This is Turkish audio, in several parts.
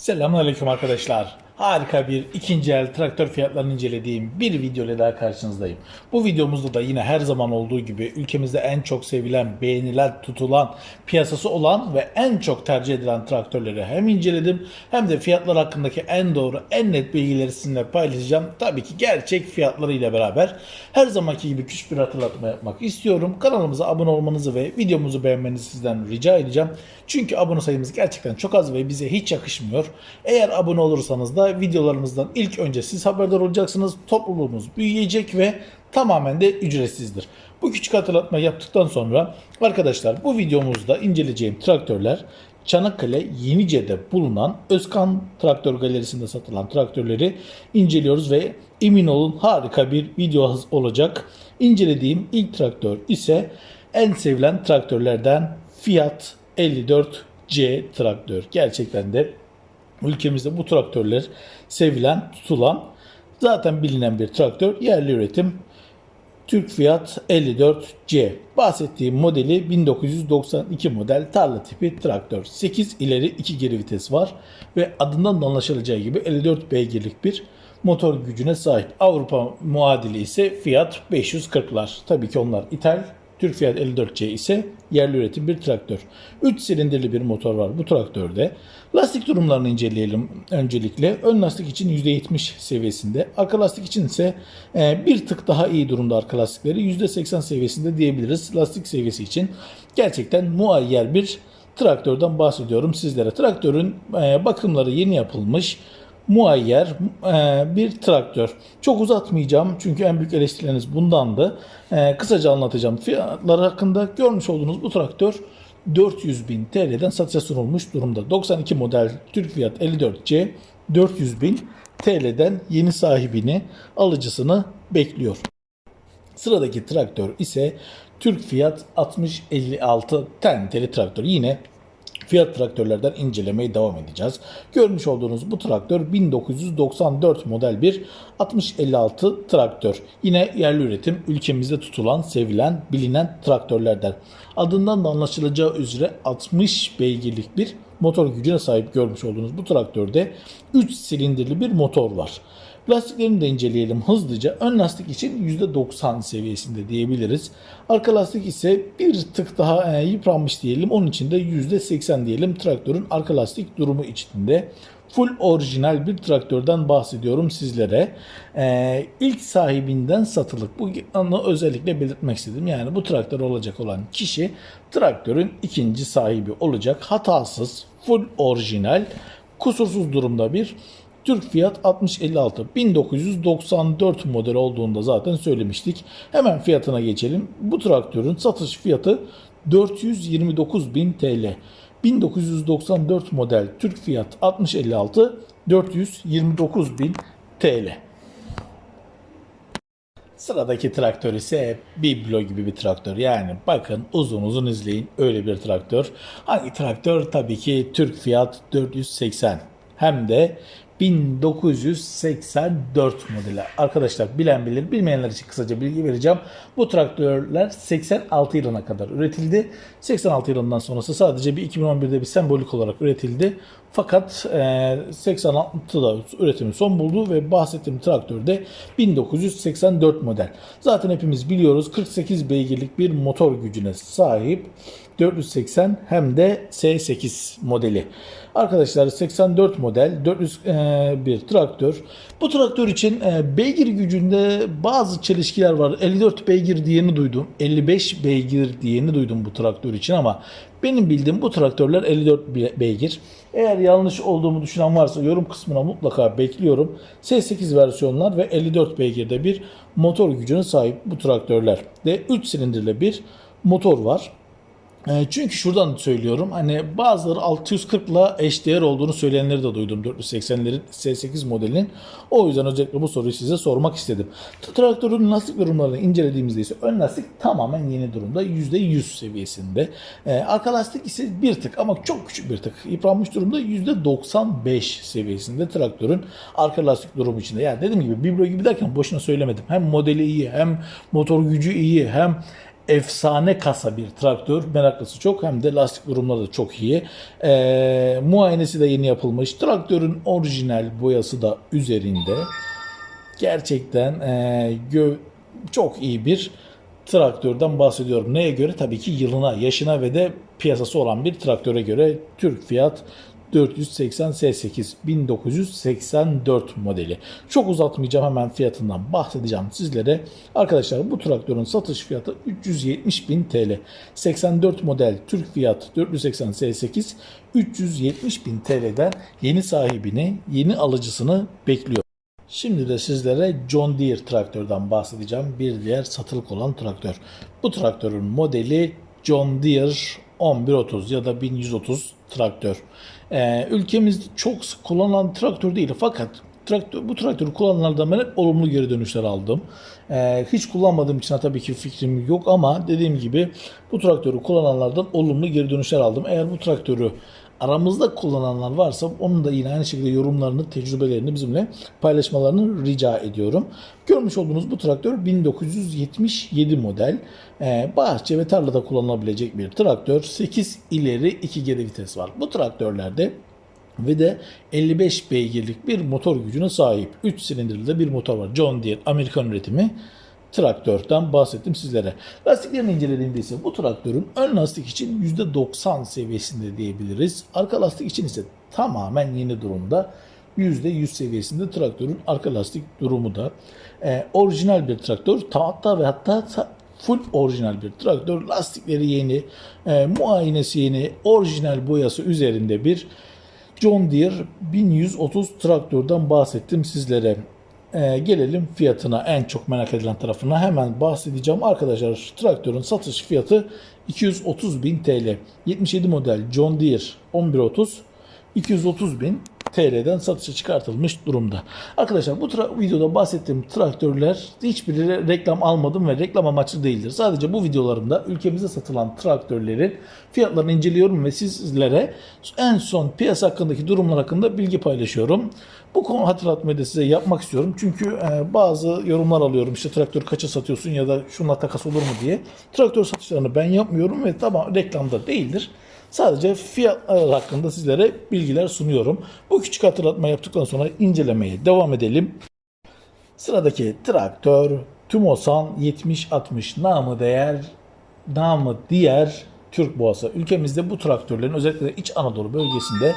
Selamünaleyküm arkadaşlar. Harika bir ikinci el traktör fiyatlarını incelediğim bir video ile daha karşınızdayım. Bu videomuzda da yine her zaman olduğu gibi ülkemizde en çok sevilen, beğenilen, tutulan, piyasası olan ve en çok tercih edilen traktörleri hem inceledim hem de fiyatlar hakkındaki en doğru, en net bilgileri sizinle paylaşacağım. Tabii ki gerçek fiyatları ile beraber her zamanki gibi küçük bir hatırlatma yapmak istiyorum. Kanalımıza abone olmanızı ve videomuzu beğenmenizi sizden rica edeceğim. Çünkü abone sayımız gerçekten çok az ve bize hiç yakışmıyor. Eğer abone olursanız da videolarımızdan ilk önce siz haberdar olacaksınız. Topluluğumuz büyüyecek ve tamamen de ücretsizdir. Bu küçük hatırlatma yaptıktan sonra arkadaşlar bu videomuzda inceleyeceğim traktörler Çanakkale Yenice'de bulunan Özkan Traktör Galerisi'nde satılan traktörleri inceliyoruz ve emin olun harika bir video olacak. İncelediğim ilk traktör ise en sevilen traktörlerden Fiat 54C traktör. Gerçekten de ülkemizde bu traktörler sevilen, tutulan, zaten bilinen bir traktör. Yerli üretim Türk Fiat 54C. Bahsettiğim modeli 1992 model tarla tipi traktör. 8 ileri 2 geri vites var ve adından da anlaşılacağı gibi 54 beygirlik bir motor gücüne sahip. Avrupa muadili ise Fiat 540'lar. Tabii ki onlar ithal. Türk Fiat 54C ise yerli üretim bir traktör. 3 silindirli bir motor var bu traktörde. Lastik durumlarını inceleyelim öncelikle. Ön lastik için %70 seviyesinde. Arka lastik için ise e, bir tık daha iyi durumda arka lastikleri. %80 seviyesinde diyebiliriz. Lastik seviyesi için gerçekten muayyer bir traktörden bahsediyorum sizlere. Traktörün e, bakımları yeni yapılmış muayyer e, bir traktör. Çok uzatmayacağım çünkü en büyük eleştirileriniz bundandı. E, kısaca anlatacağım. Fiyatları hakkında görmüş olduğunuz bu traktör 400 bin TL'den satışa sunulmuş durumda. 92 model Türk Fiat 54C 400 bin TL'den yeni sahibini alıcısını bekliyor. Sıradaki traktör ise Türk Fiat 6056 tenteli traktör. Yine Fiyat traktörlerden incelemeye devam edeceğiz. Görmüş olduğunuz bu traktör 1994 model bir 6056 traktör. Yine yerli üretim ülkemizde tutulan, sevilen, bilinen traktörlerden. Adından da anlaşılacağı üzere 60 beygirlik bir motor gücüne sahip görmüş olduğunuz bu traktörde 3 silindirli bir motor var. Lastiklerini de inceleyelim hızlıca. Ön lastik için %90 seviyesinde diyebiliriz. Arka lastik ise bir tık daha e, yıpranmış diyelim. Onun için de %80 diyelim traktörün arka lastik durumu içinde. Full orijinal bir traktörden bahsediyorum sizlere. Ee, ilk sahibinden satılık. Bu anı özellikle belirtmek istedim. Yani bu traktör olacak olan kişi traktörün ikinci sahibi olacak. Hatasız, full orijinal, kusursuz durumda bir Türk Fiat 6056 1994 model olduğunda zaten söylemiştik. Hemen fiyatına geçelim. Bu traktörün satış fiyatı 429.000 TL. 1994 model Türk Fiat 6056 429.000 TL. Sıradaki traktör ise biblo gibi bir traktör. Yani bakın uzun uzun izleyin öyle bir traktör. Hangi traktör? Tabii ki Türk Fiat 480. Hem de 1984 modeli. Arkadaşlar bilen bilir, bilmeyenler için kısaca bilgi vereceğim. Bu traktörler 86 yılına kadar üretildi. 86 yılından sonrası sadece bir 2011'de bir sembolik olarak üretildi. Fakat e, 86'da üretimi son buldu ve bahsettiğim traktör de 1984 model. Zaten hepimiz biliyoruz 48 beygirlik bir motor gücüne sahip 480 hem de S8 modeli. Arkadaşlar 84 model 400 e, traktör. Bu traktör için e, beygir gücünde bazı çelişkiler var. 54 beygir diyeni duydum. 55 beygir diyeni duydum bu traktör için ama benim bildiğim bu traktörler 54 beygir. Eğer yanlış olduğumu düşünen varsa yorum kısmına mutlaka bekliyorum. S8 versiyonlar ve 54 beygirde bir motor gücüne sahip bu traktörler. De 3 silindirli bir motor var. E, Çünkü şuradan söylüyorum hani bazıları 640 ile eşdeğer olduğunu söyleyenleri de duydum 480'lerin S8 modelinin. O yüzden özellikle bu soruyu size sormak istedim. Traktörün lastik durumlarını incelediğimizde ise ön lastik tamamen yeni durumda %100 seviyesinde. Ee, arka lastik ise bir tık ama çok küçük bir tık yıpranmış durumda %95 seviyesinde traktörün arka lastik durumu içinde. Yani dediğim gibi biblo gibi derken boşuna söylemedim. Hem modeli iyi hem motor gücü iyi hem efsane kasa bir traktör. Meraklısı çok hem de lastik durumları da çok iyi. Ee, muayenesi de yeni yapılmış. Traktörün orijinal boyası da üzerinde. Gerçekten e, gö- çok iyi bir traktörden bahsediyorum. Neye göre? Tabii ki yılına, yaşına ve de piyasası olan bir traktöre göre Türk Fiyat 480 S8 1984 modeli. Çok uzatmayacağım hemen fiyatından bahsedeceğim sizlere. Arkadaşlar bu traktörün satış fiyatı 370 bin TL. 84 model Türk Fiyat 480 S8 370 bin TL'den yeni sahibini, yeni alıcısını bekliyor. Şimdi de sizlere John Deere traktörden bahsedeceğim. Bir diğer satılık olan traktör. Bu traktörün modeli John Deere 1130 ya da 1130 traktör. Ee, ülkemizde çok sık kullanılan traktör değil fakat traktör, bu traktörü kullananlardan ben hep olumlu geri dönüşler aldım. Ee, hiç kullanmadığım için tabii ki fikrim yok ama dediğim gibi bu traktörü kullananlardan olumlu geri dönüşler aldım. Eğer bu traktörü aramızda kullananlar varsa onun da yine aynı şekilde yorumlarını, tecrübelerini bizimle paylaşmalarını rica ediyorum. Görmüş olduğunuz bu traktör 1977 model. Ee, bahçe ve tarlada kullanılabilecek bir traktör. 8 ileri 2 geri vites var. Bu traktörlerde ve de 55 beygirlik bir motor gücüne sahip. 3 silindirli de bir motor var. John Deere Amerikan üretimi traktörden bahsettim sizlere. Lastiklerini incelediğimde ise bu traktörün ön lastik için %90 seviyesinde diyebiliriz. Arka lastik için ise tamamen yeni durumda. %100 seviyesinde traktörün arka lastik durumu da. Ee, orijinal bir traktör. Hatta ve hatta ta- full orijinal bir traktör. Lastikleri yeni, e, muayenesi yeni, orijinal boyası üzerinde bir John Deere 1130 traktörden bahsettim sizlere. Ee, gelelim fiyatına en çok merak edilen tarafına hemen bahsedeceğim. Arkadaşlar traktörün satış fiyatı 230 bin TL. 77 model John Deere 1130 230 bin TL'den satışa çıkartılmış durumda. Arkadaşlar bu videoda bahsettiğim traktörler hiçbiri reklam almadım ve reklam amaçlı değildir. Sadece bu videolarımda ülkemizde satılan traktörlerin fiyatlarını inceliyorum ve sizlere en son piyasa hakkındaki durumlar hakkında bilgi paylaşıyorum. Bu konu hatırlatmayı da size yapmak istiyorum. Çünkü e, bazı yorumlar alıyorum. İşte traktör kaça satıyorsun ya da şunla takas olur mu diye. Traktör satışlarını ben yapmıyorum ve tamam reklamda değildir. Sadece fiyatlar hakkında sizlere bilgiler sunuyorum. Bu küçük hatırlatma yaptıktan sonra incelemeye devam edelim. Sıradaki traktör Tumosan 7060 namı değer namı diğer Türk boğası. Ülkemizde bu traktörlerin özellikle İç Anadolu bölgesinde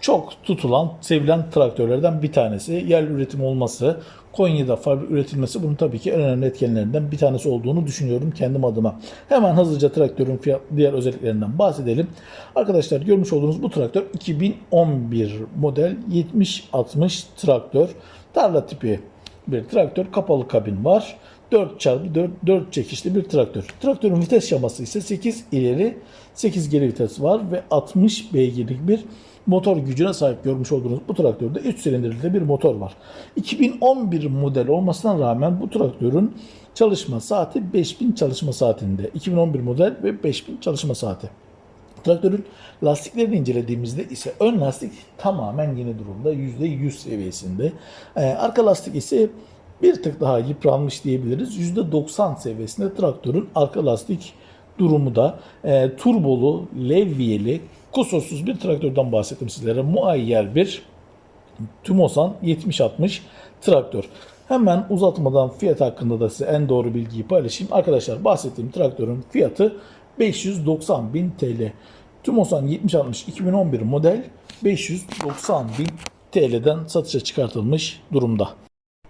çok tutulan, sevilen traktörlerden bir tanesi. Yerli üretim olması, Konya'da fabrik üretilmesi bunun tabii ki en önemli etkenlerinden bir tanesi olduğunu düşünüyorum kendim adıma. Hemen hızlıca traktörün fiyat, diğer özelliklerinden bahsedelim. Arkadaşlar görmüş olduğunuz bu traktör 2011 model 7060 traktör. Tarla tipi bir traktör. Kapalı kabin var. 4x4 4 çekişli bir traktör. Traktörün vites şaması ise 8 ileri 8 geri vites var ve 60 beygirlik bir motor gücüne sahip görmüş olduğunuz bu traktörde 3 silindirli bir motor var. 2011 model olmasına rağmen bu traktörün çalışma saati 5000 çalışma saatinde. 2011 model ve 5000 çalışma saati. Traktörün lastiklerini incelediğimizde ise ön lastik tamamen yeni durumda. %100 seviyesinde. Ee, arka lastik ise bir tık daha yıpranmış diyebiliriz. %90 seviyesinde traktörün arka lastik durumu da e, turbolu, levyeli, kusursuz bir traktörden bahsettim sizlere. Muayyer bir Tumosan 7060 traktör. Hemen uzatmadan fiyat hakkında da size en doğru bilgiyi paylaşayım. Arkadaşlar bahsettiğim traktörün fiyatı 590 bin TL. Tumosan 7060 2011 model 590 bin TL'den satışa çıkartılmış durumda.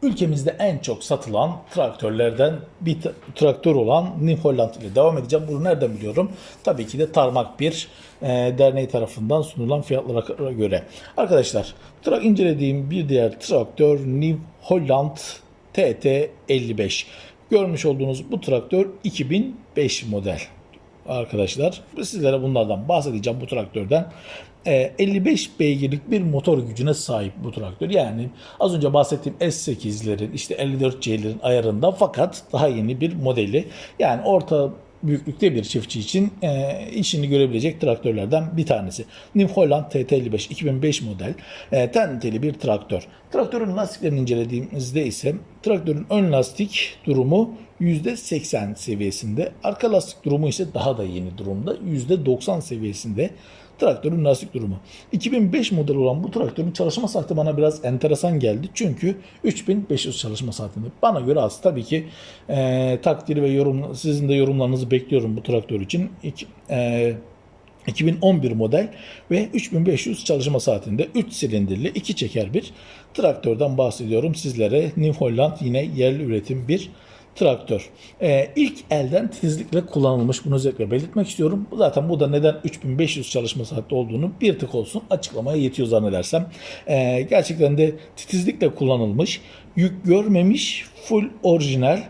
Ülkemizde en çok satılan traktörlerden bir traktör olan New Holland ile devam edeceğim. Bunu nereden biliyorum? Tabii ki de Tarmak bir e, derneği tarafından sunulan fiyatlara göre. Arkadaşlar tra- incelediğim bir diğer traktör New Holland TT55. Görmüş olduğunuz bu traktör 2005 model arkadaşlar. Sizlere bunlardan bahsedeceğim bu traktörden. Ee, 55 beygirlik bir motor gücüne sahip bu traktör. Yani az önce bahsettiğim S8'lerin işte 54C'lerin ayarında fakat daha yeni bir modeli. Yani orta büyüklükte bir çiftçi için e, işini görebilecek traktörlerden bir tanesi. New Holland TT55 2005 model e, tenteli bir traktör. Traktörün lastiklerini incelediğimizde ise traktörün ön lastik durumu %80 seviyesinde. Arka lastik durumu ise daha da yeni durumda. %90 seviyesinde traktörün lastik durumu. 2005 model olan bu traktörün çalışma saati bana biraz enteresan geldi. Çünkü 3500 çalışma saatinde. Bana göre az. Tabii ki e, takdiri ve yorum, sizin de yorumlarınızı bekliyorum bu traktör için. İki, e, 2011 model ve 3500 çalışma saatinde 3 silindirli 2 çeker bir traktörden bahsediyorum sizlere. New Holland yine yerli üretim bir traktör. Ee, ilk elden titizlikle kullanılmış bunu özellikle belirtmek istiyorum. Zaten bu da neden 3500 çalışma saati olduğunu bir tık olsun açıklamaya yetiyor zannedersem. Ee, gerçekten de titizlikle kullanılmış, yük görmemiş, full orijinal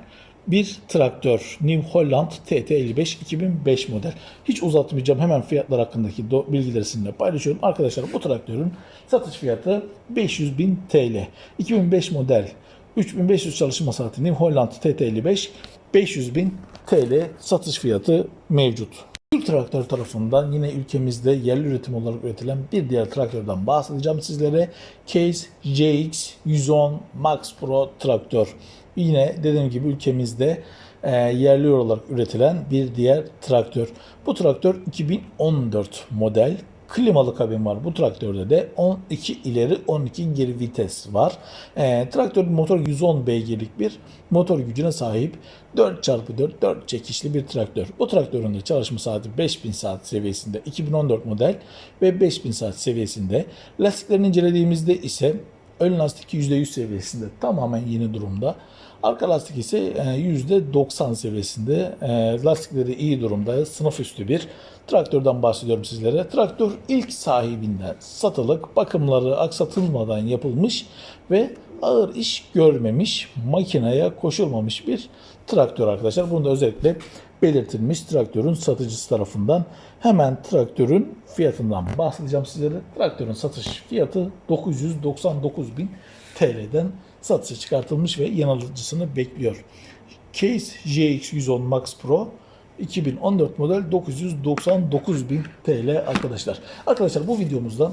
bir traktör New Holland TT55 2005 model. Hiç uzatmayacağım. Hemen fiyatlar hakkındaki bilgileri sizinle paylaşıyorum. Arkadaşlar bu traktörün satış fiyatı 500 bin TL. 2005 model 3500 çalışma saati New Holland TT55 500 bin TL satış fiyatı mevcut. Türk Traktör tarafından yine ülkemizde yerli üretim olarak üretilen bir diğer traktörden bahsedeceğim sizlere. Case JX 110 Max Pro traktör. Yine dediğim gibi ülkemizde e, yerli olarak üretilen bir diğer traktör. Bu traktör 2014 model. Klimalı kabin var bu traktörde de 12 ileri 12 geri vites var. E, traktörün motor 110 beygirlik bir motor gücüne sahip 4x4 4 çekişli bir traktör. Bu traktörün de çalışma saati 5000 saat seviyesinde 2014 model ve 5000 saat seviyesinde. Lastiklerini incelediğimizde ise ön lastik %100 seviyesinde tamamen yeni durumda. Arka lastik ise e, %90 seviyesinde. E, Lastikleri iyi durumda. Sınıf üstü bir traktörden bahsediyorum sizlere. Traktör ilk sahibinden satılık, bakımları aksatılmadan yapılmış ve ağır iş görmemiş, makineye koşulmamış bir traktör arkadaşlar. Bunu da özellikle belirtilmiş traktörün satıcısı tarafından. Hemen traktörün fiyatından bahsedeceğim sizlere. Traktörün satış fiyatı 999 bin TL'den satışa çıkartılmış ve yanılıcısını bekliyor. Case JX110 Max Pro 2014 model 999 bin TL arkadaşlar. Arkadaşlar bu videomuzda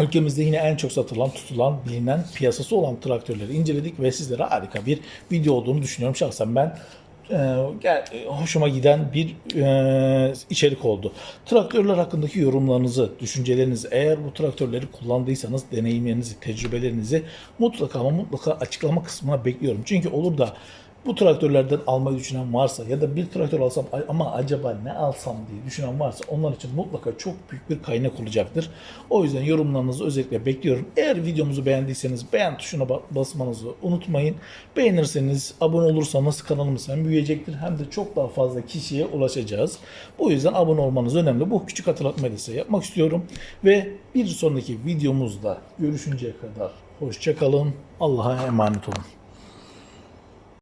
Ülkemizde yine en çok satılan, tutulan, bilinen, piyasası olan traktörleri inceledik ve sizlere harika bir video olduğunu düşünüyorum. Şahsen ben e, e, hoşuma giden bir e, içerik oldu. Traktörler hakkındaki yorumlarınızı, düşüncelerinizi, eğer bu traktörleri kullandıysanız deneyimlerinizi, tecrübelerinizi mutlaka ama mutlaka açıklama kısmına bekliyorum. Çünkü olur da bu traktörlerden almayı düşünen varsa ya da bir traktör alsam "Ay, ama acaba ne alsam diye düşünen varsa onlar için mutlaka çok büyük bir kaynak olacaktır. O yüzden yorumlarınızı özellikle bekliyorum. Eğer videomuzu beğendiyseniz beğen tuşuna ba- basmanızı unutmayın. Beğenirseniz, abone olursanız kanalımız hem büyüyecektir hem de çok daha fazla kişiye ulaşacağız. Bu yüzden abone olmanız önemli. Bu küçük hatırlatmayı da size yapmak istiyorum. Ve bir sonraki videomuzda görüşünceye kadar hoşça kalın. Allah'a emanet olun.